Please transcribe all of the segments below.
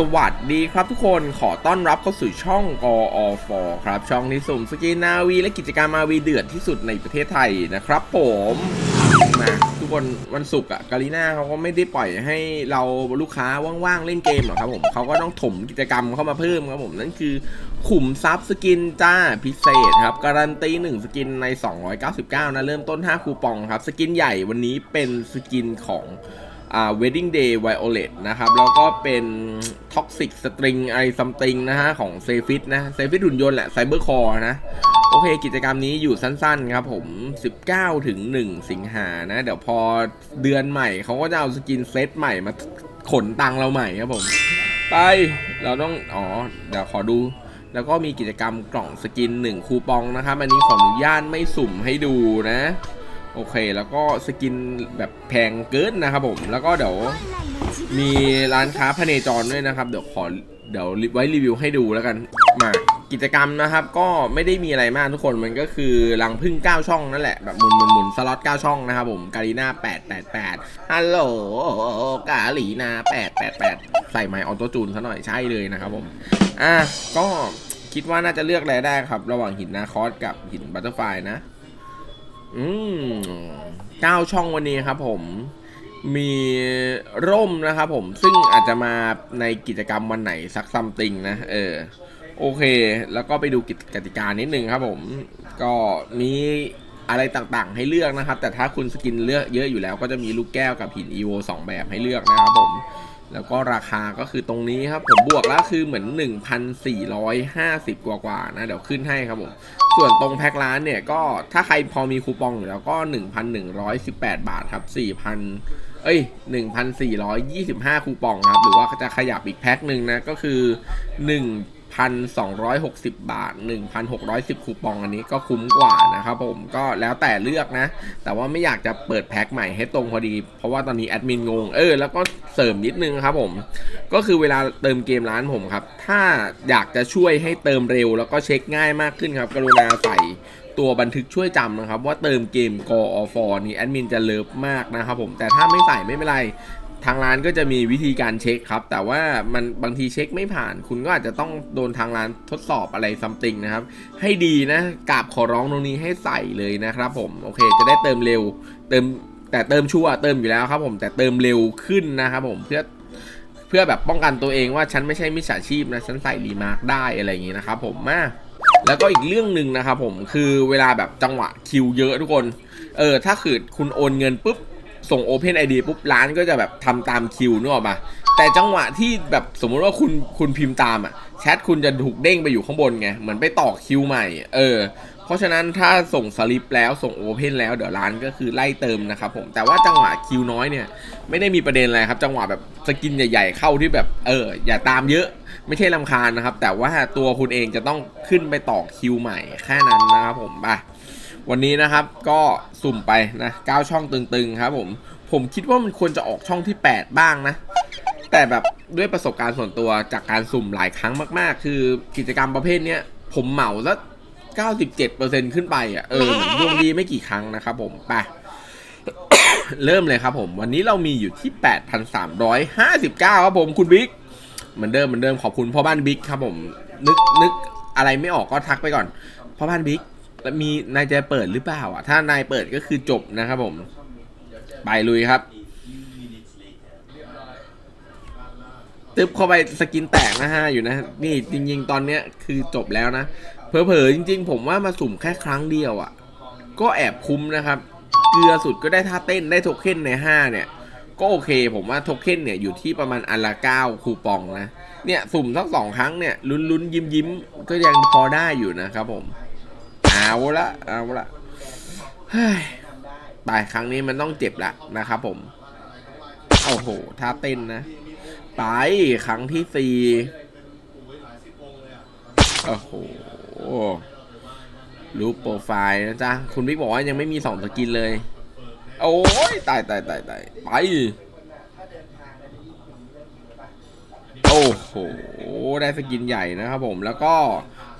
สวัสดีครับทุกคนขอต้อนรับเข้าสู่ช่องกอฟครับ ช่องที่สุ่มสกินนาวี และกิจกรรมมาวีเดือดที่สุดในประเทศไทยนะครับผมมาทุกคนวันศุกร์อะกาลีน่าเขาก็ไม่ได้ปล่อยให้เราลูกค้าว่างๆ เล่นเกมหรอกครับผมเขาก็ต้องถมกิจกรรมเข้ามาเพิ่มครับผม นั่นคือขุมทรัพย์สกินจ้าพิเศษครับ การันตี 1 สกินใน 299 นะ เริ่มต้น 5 คูปองครับ สกินใหญ่วันนี้เป็นสกินของ อ่า wedding day violet นะครับ แล้วก็เป็น toxic string อะไร something นะฮะ ของเซฟิตนะเซฟิตหุ่นยนต์แหละ cyber core นะ โอเค กิจกรรมนี้อยู่สั้นๆครับผม 19 ถึง 1 สิงหานะ เดี๋ยวพอเดือนใหม่เขาก็จะเอาสกินเซตใหม่มาขนตังเราใหม่ครับผม ไปเราต้อง อ๋อ เดี๋ยวขอดูแล้วก็มีกิจกรรมกล่องสกิน 1 คูปองนะครับ อันนี้ขออนุญาตไม่สุ่มให้ดูนะ โอเค แล้วก็สกินแบบแพงเกินนะครับผม แล้วก็เดี๋ยวมีร้านค้าพเนจรด้วยนะครับ เดี๋ยวขอเดี๋ยวไว้รีวิวให้ดูแล้วกัน มากิจกรรมนะครับ ก็ไม่ได้มีอะไรมากทุกคนมันก็คือรังพึ่ง 9 ช่องนั่นแหละแบบหมุนหมุนหมุนสล็อต 9 ช่องนะครับผมกาลีนา888ฮัลโหลกาลีนา888 ใส่ไมค์ออโต้จูนซะหน่อยใช่เลยนะครับผม อะก็คิดว่าน่าจะเลือกอะไรได้ครับ ระหว่างหินนาคอสกับหินบัตเตอร์ไฟนะ อืมเก้าช่องวันนี้ครับผมมีร่มนะครับผมซึ่งอาจจะมาในกิจกรรมวันไหนสักซัมติงนะ เออ โอเค แล้วก็ไปดูกิจกติกานิดนึงครับผม ก็มีอะไรต่างๆ ให้เลือกนะครับ แต่ถ้าคุณสกินเลือกเยอะอยู่แล้วก็จะมีลูกแก้วกับหิน EVO 2แบบให้เลือกนะครับผม แล้วก็ราคาก็คือตรงนี้ครับผมบวกแล้วคือเหมือน 1,450 กว่ากว่าๆนะ เดี๋ยวขึ้นให้ครับผม ส่วนตรงแพ็คร้านเนี่ยก็ถ้าใครพอมีคูปองอยู่แล้วก็ 1,118 บาทครับ 4,000 เอ้ย 1,425 คูปองครับ หรือว่าจะขยับอีกแพ็คหนึ่งนะ ก็คือ 1,260 บาท 1,610 คูปองอันนี้ก็คุ้มกว่านะครับผมก็แล้วแต่เลือกนะ แต่ว่าไม่อยากจะเปิดแพ็คใหม่ให้ตรงพอดี เพราะว่าตอนนี้แอดมินงง เออ แล้วก็เสริมนิดนึงครับผม ก็คือเวลาเติมเกมร้านผมครับ ถ้าอยากจะช่วยให้เติมเร็ว แล้วก็เช็คง่ายมากขึ้นครับ กรุณาใส่ตัวบันทึกช่วยจำนะครับ ว่าเติมเกมกอฟอนี่แอดมินจะเลิฟมากนะครับผมแต่ถ้าไม่ใส่ไม่เป็นไร ทางร้านก็จะมีวิธีการเช็คครับ แต่ว่ามันบางทีเช็คไม่ผ่าน คุณก็อาจจะต้องโดนทางร้านทดสอบอะไรซัมติงนะครับ ให้ดีนะกราบขอร้องตรงนี้ให้ใส่เลยนะครับผม โอเค จะได้เติมเร็ว เติมแต่เติมชัวเติมอยู่แล้วครับผมแต่เติมเร็วขึ้นนะครับผมเพื่อเพื่อแบบป้องกันตัวเองว่าฉันไม่ใช่มิจฉาชีพนะฉันใส่รีมาร์กได้อะไรอย่างงี้นะครับผมมาแล้วก็อีกเรื่องหนึ่งนะครับผมคือเวลาแบบจังหวะคิวเยอะทุกคน เออถ้าคือคุณโอนเงินปุ๊บ ส่ง Open ID ปุ๊บร้านก็จะแบบทำตามคิวนึกออกมาแต่จังหวะที่แบบสมมุติว่าคุณคุณพิมพ์ตามอะแชทคุณจะถูกเด้งไปอยู่ข้างบนไงเหมือนไปต่อคิวใหม่เออเพราะฉะนั้นถ้าส่งสลิปแล้วส่งโอเพนแล้วเดี๋ยวร้านก็คือไล่เติมนะครับผมแต่ว่าจังหวะคิวน้อยเนี่ยไม่ได้มีประเด็นอะไรครับ จังหวะแบบสกินใหญ่ ๆ เข้าที่แบบเอออย่าตามเยอะไม่ใช่ลำคาญนะครับ แต่ว่าตัวคุณเองจะต้องขึ้นไปต่อคิวใหม่แค่นั้นนะครับผมไป วันนี้นะครับก็สุ่มไปนะ9ช่องตึงๆครับผมผมคิดว่ามันควรจะออกช่องที่ 8 บ้างนะ แต่แบบด้วยประสบการณ์ส่วนตัวจากการสุ่มหลายครั้งมาก ๆ คือกิจกรรมประเภทเนี้ยผมเหมาสัก97%ขึ้นไปอะเออดวงดีไม่กี่ครั้งนะครับผมไปเริ่มเลยครับผม วันนี้เรามีอยู่ที่ 8,359 ครับผมคุณบิ๊กเหมือนเดิมเหมือนเดิมขอบคุณพ่อบ้านบิ๊กครับผม นึกนึกอะไรไม่ออกก็ทักไปก่อนพ่อบ้านบิ๊ก มีนายจะเปิดหรือเปล่าอะ ถ้านายเปิดก็คือจบนะครับผม ไปลุยครับ ตึ๊บเข้าไปสกินแตกนะฮะอยู่นะ นี่จริง ๆ ตอนเนี้ยคือจบแล้วนะ เผลอๆจริง ๆ ผมว่ามาสุ่มแค่ครั้งเดียวอะ่ะ ก็แอบคุ้มนะครับ เกลือสุดก็ได้ท่าเต้นได้โทเค็นใน 5 เนี่ยก็โอเคผมว่าโทเค็นเนี่ยอยู่ที่ประมาณอันละ9คูปองนะ เนี่ย สุ่มทั้งสองครั้งเนี่ย ลุ้นลุ้นยิ้มยิ้มๆ ก็ยังพอได้อยู่นะครับผม เอาละเอาละเฮ้ยไปครั้งนี้มันต้องเจ็บละนะครับผมโอ้โหท่าเต้นนะ ไปครั้งที่สี่โอ้โหรูปโปรไฟล์นะจ๊ะ คุณบิ๊กบอกว่ายังไม่มีสองสกินเลย โอ้ยตายตายตายตายไป โอ้โห ได้สกินใหญ่นะครับผมแล้วก็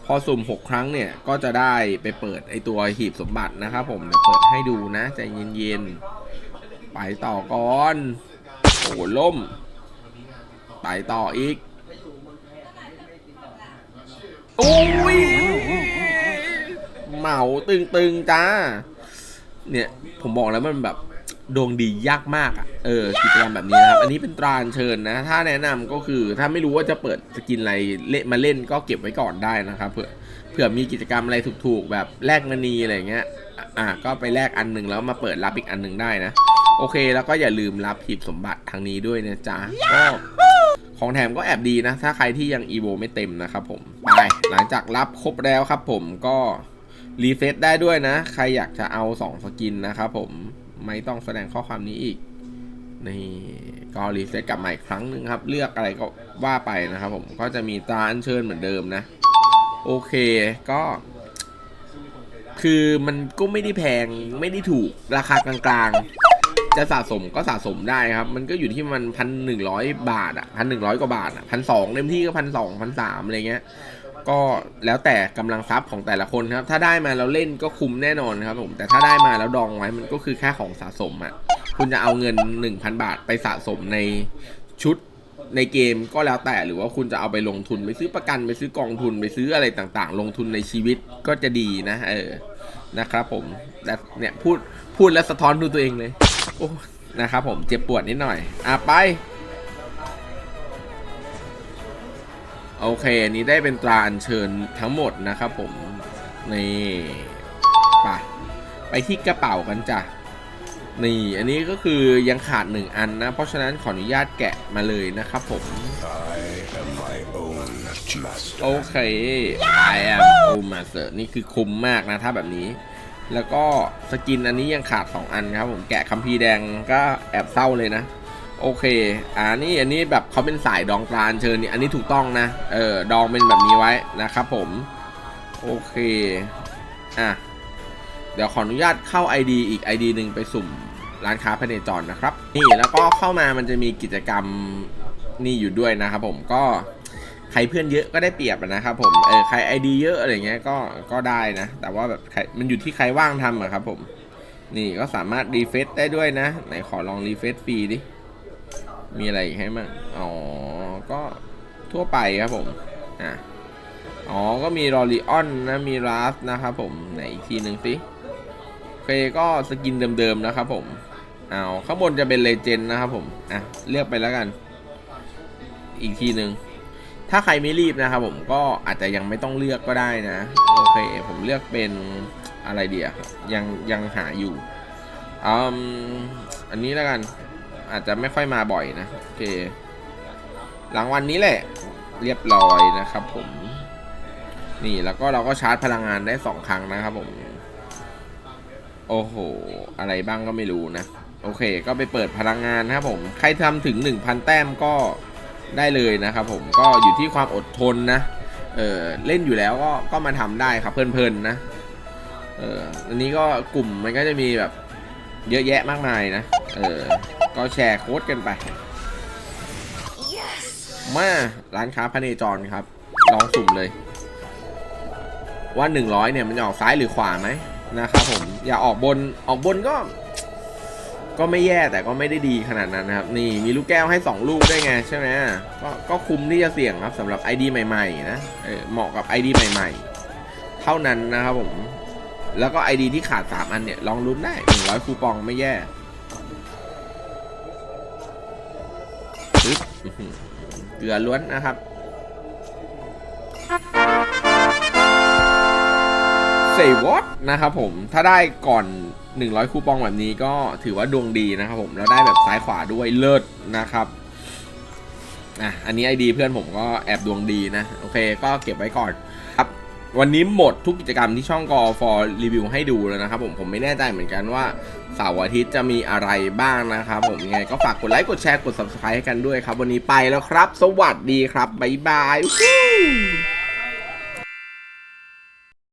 พอสุ่ม 6 ครั้งเนี่ย ก็จะได้ไปเปิดไอตัวหีบสมบัตินะครับผมเดี๋ยวเปิดให้ดูนะใจเย็นๆไปต่อก่อนโอ้ล่มไปต่ออีกโอ้ยเหมาตึงๆจ้า เนี่ย ผมบอกแล้วมันแบบ ดวงดียากมากอะ เออกิจกรรมแบบนี้นะครับ อันนี้เป็นตราอัญเชิญนะ ถ้าแนะนำก็คือถ้าไม่รู้ว่าจะเปิดสกินอะไรเล่นมาเล่นก็เก็บไว้ก่อนได้นะครับ เผื่อเผื่อมีกิจกรรมอะไรถูกๆ แบบแลกมณีอะไรเงี้ย อะก็ไปแลกอันหนึ่งแล้วมาเปิดรับอีกอันหนึ่งได้นะ โอเค แล้วก็อย่าลืมรับหีบสมบัติทางนี้ด้วยนะจ๊ะก็ของแถมก็แอบดีนะ ถ้าใครที่ยังอีโวไม่เต็มนะครับผม ไป หลังจากรับครบแล้วครับผมก็รีเฟซได้ด้วยนะ ใครอยากจะเอา 2 สกินนะครับผม ไม่ต้องแสดงข้อความนี้อีกนี่ก็รีเซ็ตกลับมาอีกครั้งหนึ่งครับ เลือกอะไรก็ว่าไปนะครับ ผมก็จะมีตาอัญเชิญเหมือนเดิมนะ โอเคก็ คือมันก็ไม่ได้แพงไม่ได้ถูกราคากลางๆ จะสะสมก็สะสมได้ครับ มันก็อยู่ที่มันพันหนึ่งร้อยบาทอะพันหนึ่งร้อยกว่าบาทอะพันสองเต็มที่ก็พันสองพันสามอะไรเงี้ย ก็แล้วแต่กำลังทรัพย์ของแต่ละคนครับ ถ้าได้มาแล้วเล่นก็คุ้มแน่นอนครับผมแต่ถ้าได้มาแล้วดองไว้มันก็คือแค่ของสะสมอะคุณจะเอาเงิน 1,000 บาทไปสะสมในชุดในเกมก็แล้วแต่หรือว่าคุณจะเอาไปลงทุนไปซื้อประกันไปซื้อกองทุนไปซื้ออะไรต่างๆ ลงทุนในชีวิตก็จะดีนะเออนะครับผมแต่เนี่ยพูดพูดแล้วสะท้อนดูตัวเองเลยโอ้นะครับผมเจ็บปวดนิดหน่อยอะไป โอเคอันนี้ได้เป็นตราอัญเชิญทั้งหมดนะครับผมนี่ไปไปที่กระเป๋ากันจ้ะนี่อันนี้ก็คือยังขาดหนึ่งอันนะ เพราะฉะนั้นขออนุญาตแกะมาเลยนะครับผมโอเค I am o master นี่คือคุ้มมากนะถ้าแบบนี้ แล้วก็สกินอันนี้ยังขาด 2 อันครับผมแกะคัมภีร์แดงก็แอบเศร้าเลยนะ โอเค อ่านี่อันนี้แบบเขาเป็นสายดองปลาอัญเชิญนี่อันนี้ถูกต้องนะ เออ ดองเป็นแบบนี้ไว้นะครับผม โอเค อะ เดี๋ยวขออนุญาตเข้า ID อีก ID หนึ่งไปสุ่มร้านค้าภายในจรนะครับ นี่แล้วก็เข้ามามันจะมีกิจกรรมนี่อยู่ด้วยนะครับผม ก็ใครเพื่อนเยอะก็ได้เปรียบนะครับผม เออ ใคร ID เยอะอะไรเงี้ย ก็ ก็ได้นะ แต่ว่าแบบมันอยู่ที่ใครว่างทำอะครับผม นี่ก็สามารถรีเฟซได้ด้วยนะ ไหนขอลองรีเฟซฟรีดิ มีอะไรอีกให้มั่งอ๋อ ก็ทั่วไปครับผม อะ อ๋อ ก็มีรอริออนนะ มีราสนะครับผม ไหนอีกทีหนึ่งสิเคก็สกินเดิมๆนะครับผม เอาข้างบนจะเป็นเลเจนด์นะครับผม อะ เลือกไปแล้วกัน อีกทีหนึ่งถ้าใครไม่รีบนะครับผมก็อาจจะยังไม่ต้องเลือกก็ได้นะ โอเค ผมเลือกเป็นอะไรเดียยังยังหาอยู่อืมอันนี้แล้วกัน อาจจะไม่ค่อยมาบ่อยนะโอเคหลังวันนี้แหละ เรียบร้อยนะครับผม นี่แล้วก็เราก็ชาร์จพลังงานได้สองครั้งนะครับผม โอ้โห อะไรบ้างก็ไม่รู้นะ โอเค ก็ไปเปิดพลังงานนะครับผม ใครทำถึง 1,000 แต้มก็ได้เลยนะครับผมก็อยู่ที่ความอดทนนะเออเล่นอยู่แล้วก็ก็มาทำได้ครับเพลินๆนะเอออันนี้ก็กลุ่มมันก็จะมีแบบเยอะแยะมากมายนะ เออ ก็แชร์โค้ดกันไป มาร้านค้าพระเนจรครับ ลองสุ่มเลย ว่า 100 เนี่ย มันจะออกซ้ายหรือขวาไหมนะครับผม อย่าออกบนออกบนก็ ก็ไม่แย่แต่ก็ไม่ได้ดีขนาดนั้นนะครับ นี่มีลูกแก้วให้ 2 ลูกได้วยไงใช่ไหมก็ก็คุ้มที่จะเสี่ยงครับสำหรับ ID ใหม่ๆนะเออเหมาะกับ ID ใหม่ๆ เท่านั้นนะครับผมแล้วก็ ID ที่ขาด 3 อันเนี่ย ลองลุ้นได้ 100 คูปองไม่แย่ เกลือล้วนนะครับ เซวอตนะครับผม ถ้าได้ก่อน 100 คูปองแบบนี้ก็ถือว่าดวงดีนะครับผม แล้วได้แบบซ้ายขวาด้วยเลิศนะครับอะอันนี้ไอดีเพื่อนผมก็แอบดวงดีนะ โอเค ก็เก็บไว้ก่อนครับ วันนี้หมดทุกกิจกรรมที่ช่องกอฟอรีวิวให้ดูแล้วนะครับผมผมไม่แน่ใจเหมือนกันว่าเสาร์อาทิตย์จะมีอะไรบ้างนะครับผมยังไงก็ฝากกดไลค์กดแชร์กด subscribe ให้กันด้วยครับ วันนี้ไปแล้วครับ สวัสดีครับ บ๊ายบาย